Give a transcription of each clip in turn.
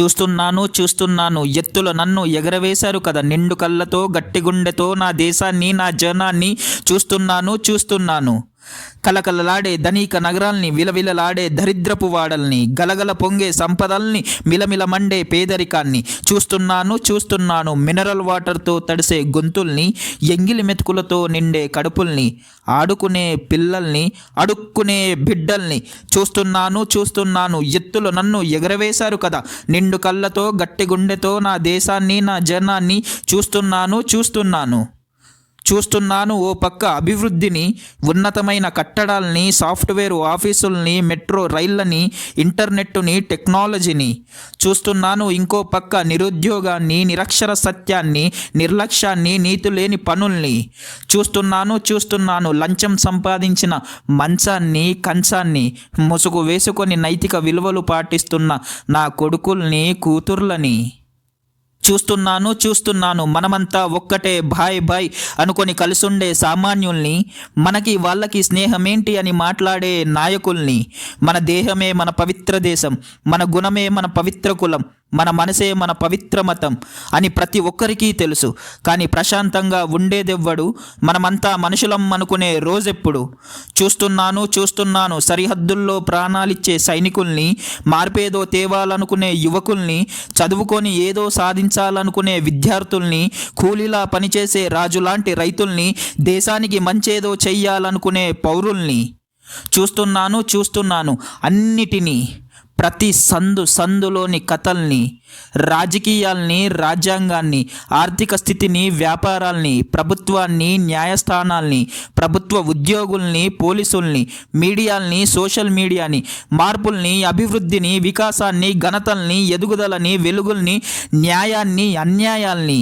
చూస్తున్నాను చూస్తున్నాను. ఎత్తుల నన్ను ఎగరవేశారు కదా. నిండు కళ్ళతో గట్టిగుండెతో నా దేశాన్ని నా జనాన్ని చూస్తున్నాను చూస్తున్నాను. కలకలలాడే ధనిక నగరాల్ని విలవిలలాడే దరిద్రపు వాడల్ని గలగల పొంగే సంపదల్ని మిలమిల మండే పేదరికాన్ని చూస్తున్నాను చూస్తున్నాను మినరల్ వాటర్తో తడిసే గొంతుల్ని ఎంగిలి మెతుకులతో నిండే కడుపుల్ని ఆడుకునే పిల్లల్ని అడుక్కునే బిడ్డల్ని చూస్తున్నాను చూస్తున్నాను ఎత్తులు నన్ను ఎగరవేశారు కదా. నిండు కళ్ళతో గట్టి గుండెతో నా దేశాన్ని నా జనాన్ని చూస్తున్నాను చూస్తున్నాను. చూస్తున్నాను. ఓ పక్క అభివృద్ధిని ఉన్నతమైన కట్టడాల్ని సాఫ్ట్వేర్ ఆఫీసుల్ని మెట్రో రైళ్ళని ఇంటర్నెట్ని టెక్నాలజీని చూస్తున్నాను. ఇంకో పక్క నిరుద్యోగాన్ని నిరక్షర సత్యాన్ని నిర్లక్ష్యాన్ని నీతులేని పనుల్ని చూస్తున్నాను. చూస్తున్నాను. లంచం సంపాదించిన మంచాన్ని కంచాన్ని ముసుగు వేసుకొని నైతిక విలువలు పాటిస్తున్న నా కొడుకుల్ని కూతుర్లని చూస్తున్నాను చూస్తున్నాను. మనమంతా ఒక్కటే బాయ్ బాయ్ అనుకొని కలిసుండే సామాన్యుల్ని మనకి వాళ్ళకి స్నేహమేంటి అని మాట్లాడే నాయకుల్ని మన దేహమే మన పవిత్ర దేశం మన గుణమే మన పవిత్ర కులం మన మనసే మన పవిత్ర మతం అని ప్రతి ఒక్కరికి తెలుసు. కానీ ప్రశాంతంగా ఉండేదెవ్వడు? మనమంతా మనుషులం అనుకునే రోజెప్పుడు. చూస్తున్నాను చూస్తున్నాను సరిహద్దుల్లో ప్రాణాలిచ్చే సైనికుల్ని మార్పేదో తేవాలనుకునే యువకుల్ని చదువుకొని ఏదో సాధించాలనుకునే విద్యార్థుల్ని కూలీలా పనిచేసే రాజులాంటి రైతుల్ని దేశానికి మంచేదో చెయ్యాలనుకునే పౌరుల్ని. చూస్తున్నాను చూస్తున్నాను అన్నిటినీ. ప్రతి సందు సందులోని కథల్ని రాజకీయాల్ని రాజ్యాంగాన్ని ఆర్థిక స్థితిని వ్యాపారాల్ని ప్రభుత్వాన్ని న్యాయస్థానాల్ని ప్రభుత్వ ఉద్యోగుల్ని పోలీసుల్ని మీడియాల్ని సోషల్ మీడియాని మార్పుల్ని అభివృద్ధిని వికాసాన్ని ఘనతల్ని ఎదుగుదలని వెలుగుల్ని న్యాయాన్ని అన్యాయాల్ని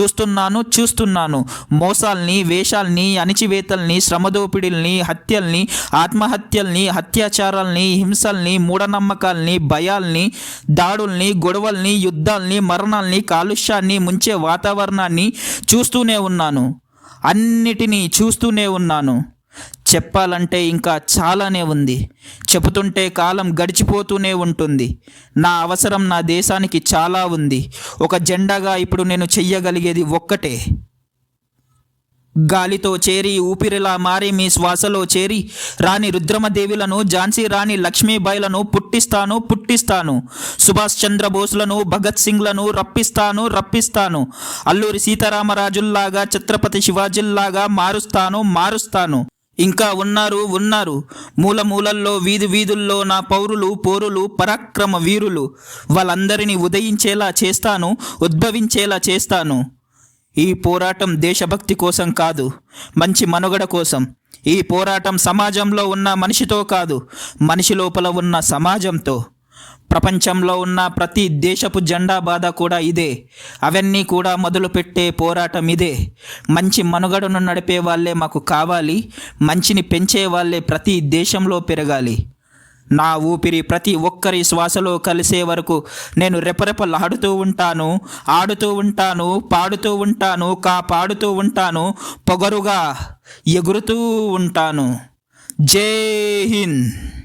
చూస్తున్నాను చూస్తున్నాను. మోసాల్ని వేషాల్ని అణిచివేతల్ని శ్రమదోపిడిల్ని హత్యల్ని ఆత్మహత్యల్ని అత్యాచారాల్ని హింసల్ని మూఢనమ్మకాల్ని భయాల్ని దాడుల్ని గొడవల్ని యుద్ధాల్ని మరణాల్ని కాలుష్యాన్ని ముంచే వాతావరణాన్ని చూస్తూనే ఉన్నాను. అన్నిటినీ చూస్తూనే ఉన్నాను. చెప్పాలంటే ఇంకా చాలానే ఉంది. చెబుతుంటే కాలం గడిచిపోతూనే ఉంటుంది. నా అవసరం నా దేశానికి చాలా ఉంది. ఒక జెండాగా ఇప్పుడు నేను చెయ్యగలిగేది ఒక్కటే. గాలితో చేరి ఊపిరిలా మారి మీ శ్వాసలో చేరి రాణి రుద్రమదేవులను ఝాన్సీ రాణి లక్ష్మీబాయిలను పుట్టిస్తాను పుట్టిస్తాను. సుభాష్ చంద్రబోస్లను భగత్ సింగ్లను రప్పిస్తాను రప్పిస్తాను. అల్లూరి సీతారామరాజుల్లాగా ఛత్రపతి శివాజీల్లాగా మారుస్తాను మారుస్తాను. ఇంకా ఉన్నారు ఉన్నారు. మూల మూలల్లో వీధి వీధుల్లో నా పౌరులు పోరులు పరాక్రమ వీరులు. వాళ్ళందరినీ ఉదయించేలా చేస్తాను ఉద్భవించేలా చేస్తాను. ఈ పోరాటం దేశభక్తి కోసం కాదు మంచి మనుగడ కోసం. ఈ పోరాటం సమాజంలో ఉన్న మనిషితో కాదు మనిషి లోపల ఉన్న సమాజంతో. ప్రపంచంలో ఉన్న ప్రతి దేశపు జెండా బాధ కూడా ఇదే. అవన్నీ కూడా మొదలుపెట్టే పోరాటం ఇదే. మంచి మనుగడను నడిపే వాళ్ళే మాకు కావాలి. మంచిని పెంచే వాళ్ళే ప్రతి దేశంలో పెరగాలి. నా ఊపిరి ప్రతి ఒక్కరి శ్వాసలో కలిసే వరకు నేను రెపరెపలాడుతూ ఉంటాను ఆడుతూ ఉంటాను పాడుతూ ఉంటాను కాపాడుతూ ఉంటాను పొగరుగా ఎగురుతూ ఉంటాను. జై హింద్.